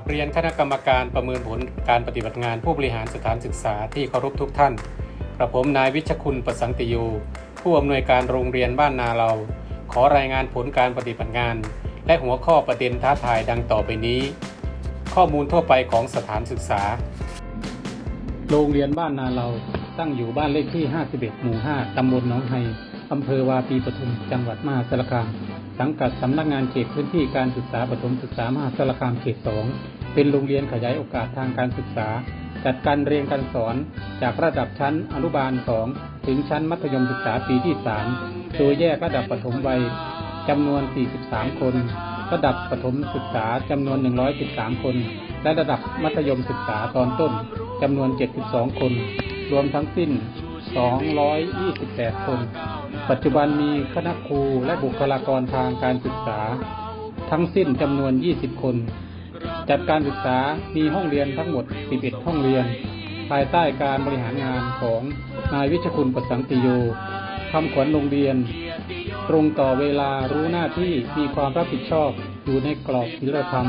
บเรียนคณะกรรมการประเมินผลการปฏิบัติงานผู้บริหารสถานศึกษาที่เคารพทุกท่าน กระผมนายวิชคุณประสังติโยผู้อำนวยการโรงเรียนบ้านนาเรา ขอรายงานผลการปฏิบัติงาน และหัวข้อประเด็นท้าทายดังต่อไปนี้ ข้อมูลทั่วไปของสถานศึกษา โรงเรียนบ้านนาเราตั้งอยู่บ้านเลขที่ 51 หมู่ 5 ตำบลหนองไฮ อำเภอวาปีปทุม จังหวัดมหาสารคาม สังกัดสำนักงานเขตพื้นที่การศึกษาปฐมศึกษามหาสารคามเขต2เป็นโรงเรียนขยายโอกาสทางการศึกษา จัดการเรียนการสอนจากระดับชั้นอนุบาล2ถึงชั้นมัธยมศึกษาปีที่3โดยแยกระดับปฐมวัยจำนวน 43 คน ระดับปฐมศึกษาจำนวน 113 คน และระดับมัธยมศึกษาตอนต้นจำนวน 72 คน รวมทั้งสิ้น 228 คน ปัจจุบันมีคณะครูและบุคลากรทางการศึกษา ทั้งสิ้นจำนวน 20 คน จัดการศึกษามีห้องเรียนทั้งหมด 11 ห้องเรียน ภายใต้การบริหารงานของนายวิชคุณประสังติโยทำขวัญโรงเรียน ตรงต่อเวลารู้หน้าที่มีความรับผิดชอบอยู่ในกรอบศีลธรรม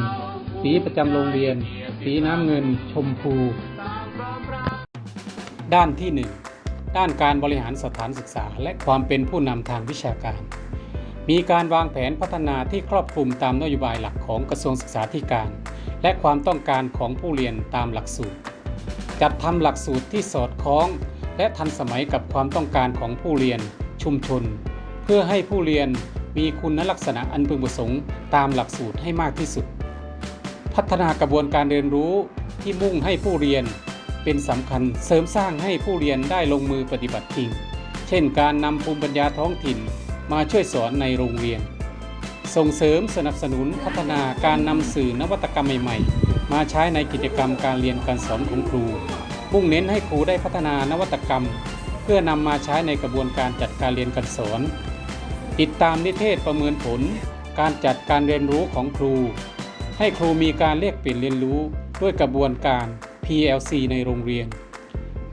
สีประจำโรงเรียน สีน้ำเงินชมพู ด้านที่1 ด้านการบริหารสถานศึกษา และความเป็นผู้นำทางวิชาการ มีการวางแผนพัฒนาที่ครอบคลุมตามนโยบายหลักของกระทรวงศึกษาธิการ และความต้องการของผู้เรียนตามหลักสูตร จัดทำหลักสูตรที่สอดคล้อง และทันสมัยกับความต้องการของผู้เรียนชุมชน เพื่อให้ผู้เรียนมีคุณลักษณะอันพึงประสงค์ตามหลักสูตรให้มากที่สุด พัฒนากระบวนการเรียนรู้ที่มุ่งให้ผู้เรียน เป็นสำคัญเสริมสร้างให้ผู้เรียนได้ลงมือปฏิบัติจริง เช่นการนำภูมิปัญญาท้องถิ่นมาช่วยสอนในโรงเรียน ส่งเสริมสนับสนุนพัฒนาการนำสื่อนวัตกรรมใหม่ๆ มาใช้ในกิจกรรมการเรียนการสอนของครู มุ่งเน้นให้ครูได้พัฒนานวัตกรรม เพื่อนำมาใช้ในกระบวนการจัดการเรียนการสอน ติดตามนิเทศประเมินผล การจัดการเรียนรู้ของครู ให้ครูมีการเรียกเปลี่ยนเรียนรู้ด้วยกระบวนการ PLC ในโรงเรียน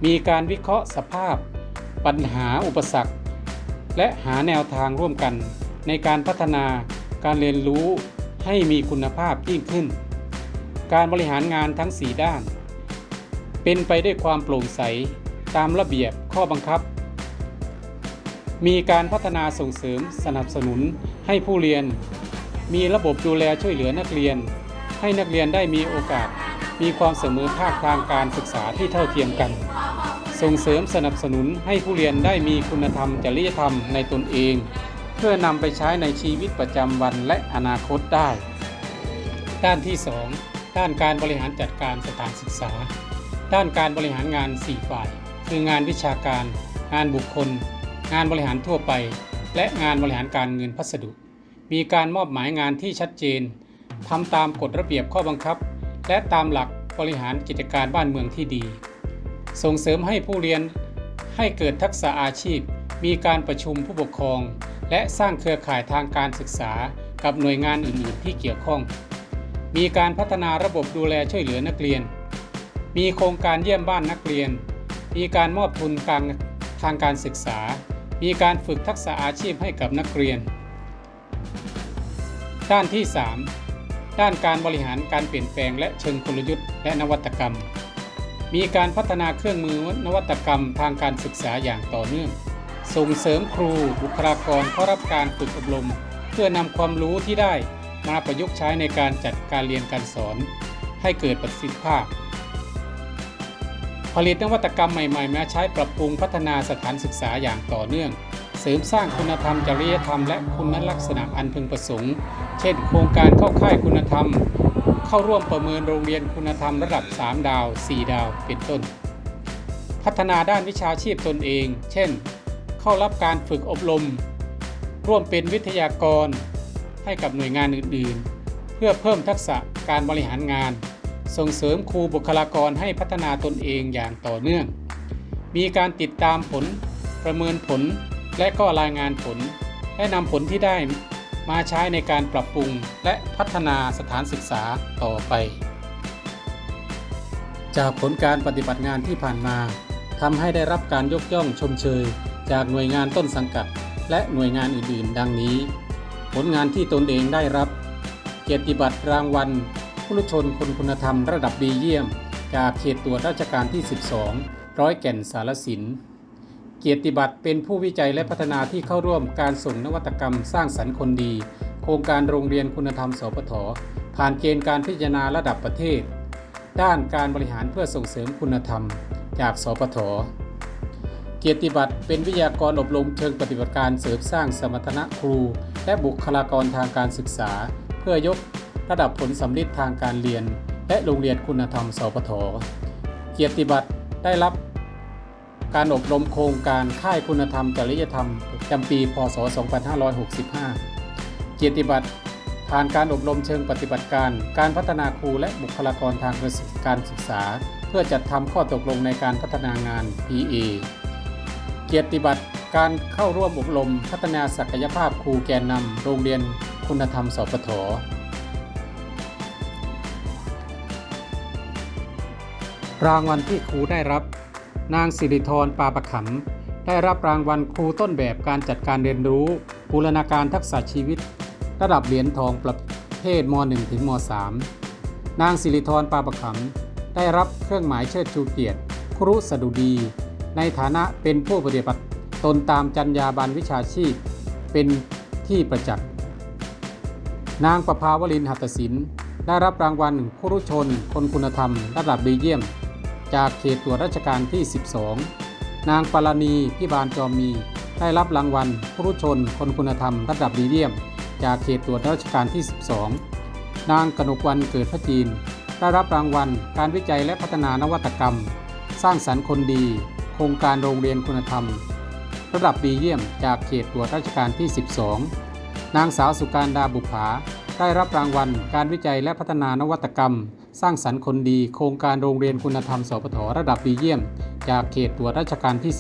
มีการวิเคราะห์สภาพ ปัญหาอุปสรรค และหาแนวทางร่วมกัน ในการพัฒนาการเรียนรู้ให้มีคุณภาพยิ่งขึ้น การบริหารงานทั้ง 4 ด้าน เป็นไปด้วยความโปร่งใสตามระเบียบข้อบังคับ มีการพัฒนาส่งเสริมสนับสนุนให้ผู้เรียน มีระบบดูแลช่วยเหลือนักเรียน ให้นักเรียนได้มีโอกาส มีความเสมอภาคทางการศึกษาที่เท่าเทียมกัน ส่งเสริมสนับสนุนให้ผู้เรียนได้มีคุณธรรมจริยธรรมในตนเอง เพื่อนำไปใช้ในชีวิตประจำวันและอนาคตได้ ด้านที่ 2 ด้านการบริหารจัดการสถานศึกษา ด้านการบริหารงาน 4 ฝ่าย คืองานวิชาการ งานบุคคล งานบริหารทั่วไป และงานบริหารการเงินพัสดุ มีการมอบหมายงานที่ชัดเจนทำตามกฎระเบียบข้อบังคับ และตามหลักบริหารกิจการบ้านเมืองที่ดี ส่งเสริมให้ผู้เรียนให้เกิดทักษะอาชีพ มีการประชุมผู้ปกครอง และสร้างเครือข่ายทางการศึกษากับหน่วยงานอื่น ๆ ที่เกี่ยวข้อง มีการพัฒนาระบบดูแลช่วยเหลือนักเรียน มีโครงการเยี่ยมบ้านนักเรียน มีการมอบทุนการทางการศึกษา มีการฝึกทักษะอาชีพให้กับนักเรียน ด้านที่ 3 ด้านการบริหารการเปลี่ยนแปลงและเชิงกลยุทธ์และนวัตกรรม มีการพัฒนาเครื่องมือนวัตกรรมทางการศึกษาอย่างต่อเนื่อง ส่งเสริมครูบุคลากรเข้ารับการฝึกอบรม เพื่อนำความรู้ที่ได้มาประยุกต์ใช้ในการจัดการเรียนการสอน ให้เกิดประสิทธิภาพ ผลิตนวัตกรรมใหม่ๆ มาใช้ปรับปรุงพัฒนาสถานศึกษาอย่างต่อเนื่อง เสริมสร้างคุณธรรมจริยธรรมและคุณลักษณะอันพึงประสงค์ เช่น โครงการเข้าค่ายคุณธรรม เข้าร่วมประเมินโรงเรียนคุณธรรมระดับ 3 ดาว 4 ดาว เป็นต้น พัฒนาด้านวิชาชีพตนเอง เช่น เข้ารับการฝึกอบรม ร่วมเป็นวิทยากร ให้กับหน่วยงานอื่น ๆ เพื่อเพิ่มทักษะการบริหารงาน ส่งเสริมครูบุคลากรให้พัฒนาตนเองอย่างต่อเนื่อง มีการติดตามผลประเมินผล และก็รายงานผล และนำผลที่ได้มาใช้ในการปรับปรุงและพัฒนาสถานศึกษาต่อไป จากผลการปฏิบัติงานที่ผ่านมาทำให้ได้รับการยกย่องชมเชย จากหน่วยงานต้นสังกัด และหน่วยงานอื่นๆ ดังนี้ ผลงานที่ตนเองได้รับ เกียรติบัตรรางวัลผู้ชนคนคุณธรรมระดับดีเยี่ยม จากเขตตรวจราชการที่ 12 ร้อยแก่นสารสิน เกียรติบัตรเป็นผู้วิจัยและพัฒนาที่เข้าร่วมการส่งนวัตกรรมสร้างสรรค์คนดี โครงการโรงเรียนคุณธรรมสปทผ่านเกณฑ์การพิจารณาระดับประเทศ ด้านการบริหารเพื่อส่งเสริมคุณธรรม จากสปทเกียรติบัตรเป็นวิทยากรอบรมเชิงปฏิบัติการเสริมสร้างสมรรถนะครู และบุคลากรทางการศึกษา เพื่อยกระดับผลสำลิดทางการเรียน และโรงเรียนคุณธรรมสปทเกียรติบัตรได้รับ การอบรมโครงการค่ายคุณธรรมจริยธรรมประจำปี พศ 2565 เกียรติบัตรผ่านการอบรมเชิงปฏิบัติการ การพัฒนาครูและบุคลากรทางการศึกษา เพื่อจัดทำข้อตกลงในการพัฒนางาน PA เกียรติบัตรการเข้าร่วมอบรมพัฒนาศักยภาพครูแกนนำโรงเรียนคุณธรรมสปทรางวัลที่ครูได้รับ นางสิริธรปาประขำได้รับรางวัลครูต้นแบบการจัดการเรียนรู้บูรณาการทักษะชีวิต ระดับเหรียญทองประเภทม .1 ถึงม .3 นางสิริธรปาประขำได้รับเครื่องหมายเชิดชูเกียรติครุสดุดี ในฐานะเป็นผู้ปฏิบัติตนตามจรรยาบรรณวิชาชีพ เป็นที่ประจักษ์นางประภาวลินหัตถศิลป์ได้รับรางวัลครุชน คนคุณธรรม ระดับดีเยี่ยม จากเขตตรวจราชการที่ 12 นางปารณีพิบาลจอมมี ได้รับรางวัลครุชนคนคุณธรรมระดับดีเยี่ยม จากเขตตรวจราชการที่ 12 นางกนกวันเกิดพระจีน ได้รับรางวัล การวิจัยและพัฒนานวัตกรรม สร้างสรรค์คนดี โครงการโรงเรียนคุณธรรม ระดับดีเยี่ยม จากเขตตรวจราชการที่ 12 นางสาวสุการดาบุภาได้รับรางวัล การวิจัยและพัฒนานวัตกรรม สร้างสรรค์คนดี โครงการโรงเรียนคุณธรรมสปทระดับดีเยี่ยม จากเขตตรวจราชการที่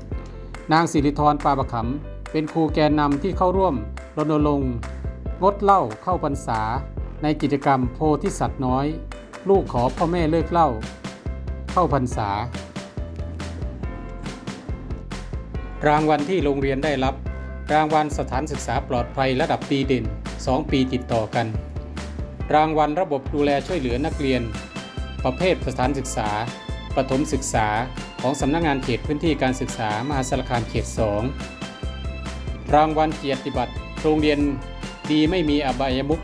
12 นางสิริธรปาประขำเป็นครูแกนนำที่เข้าร่วมรณรงค์งดเหล้าเข้าพรรษา ในกิจกรรมโพธิสัตว์น้อย ลูกขอพ่อแม่เลิกเหล้าเข้าพรรษา รางวัลที่โรงเรียนได้รับ รางวัลสถานศึกษาปลอดภัยระดับดีเด่น 2 ปีติดต่อกัน รางวัลระบบดูแลช่วยเหลือนักเรียน ประเภทสถานศึกษา ประถมศึกษาของสำนักงานเขตพื้นที่การศึกษามหาสารคามเขต 2 รางวัลเกียรติบัตรโรงเรียนดีไม่มีอบายมุข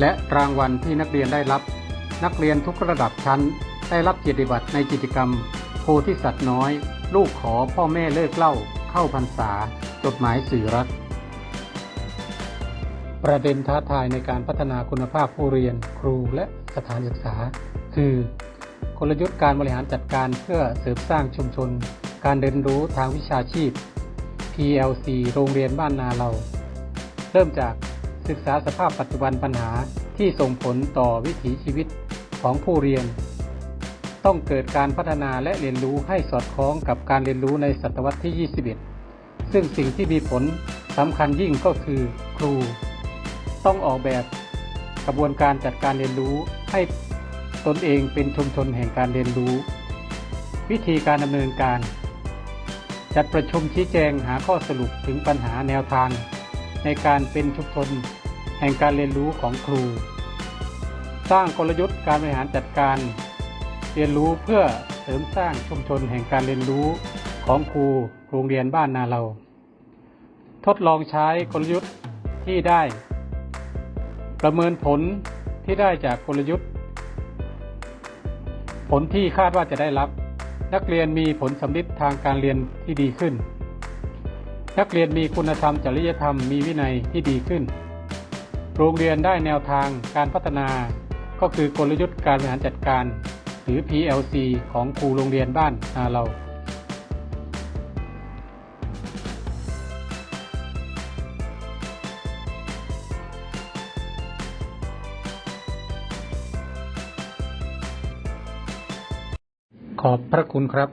และรางวัลที่นักเรียนได้รับ นักเรียนทุกระดับชั้น ได้รับเกียรติบัตรในกิจกรรม โพธิสัตว์น้อย ลูกขอพ่อแม่เลิกเล้าเข้าพรรษา จดหมายสื่อรัก ประเด็นท้าทายในการพัฒนาคุณภาพผู้เรียนครูและสถานศึกษา คือกลยุทธ์การบริหารจัดการเพื่อเสริมสร้างชุมชน การเรียนรู้ทางวิชาชีพ PLC โรงเรียนบ้านนาเรา เริ่มจากศึกษาสภาพปัจจุบันปัญหาที่ส่งผลต่อวิถีชีวิตของผู้เรียน ต้องเกิดการพัฒนาและเรียนรู้ให้สอดคล้องกับการเรียนรู้ในศตวรรษที่ 21 ซึ่งสิ่งที่มีผลสำคัญยิ่งก็คือครู ต้องออกแบบกระบวนการจัดการเรียนรู้ให้ตนเองเป็นชุมชนแห่งการเรียนรู้ วิธีการดำเนินการ จัดประชุมชี้แจงหาข้อสรุปถึงปัญหาแนวทาง ในการเป็นชุมชนแห่งการเรียนรู้ของครู สร้างกลยุทธ์การบริหารจัดการ เรียนรู้เพื่อเสริมสร้างชุมชนแห่งการเรียนรู้ของครูโรงเรียนบ้านนาเรา ทดลองใช้กลยุทธ์ที่ได้ ประเมินผลที่ได้จากกลยุทธ์ ผลที่คาดว่าจะได้รับ นักเรียนมีผลสำลิดทางการเรียนที่ดีขึ้น นักเรียนมีคุณธรรมจริยธรรมมีวินัยที่ดีขึ้น โรงเรียนได้แนวทางการพัฒนา ก็คือกลยุทธ์การบริหารจัดการ หรือ PLC ของครูโรงเรียนบ้านนาเรา ขอบพระคุณครับ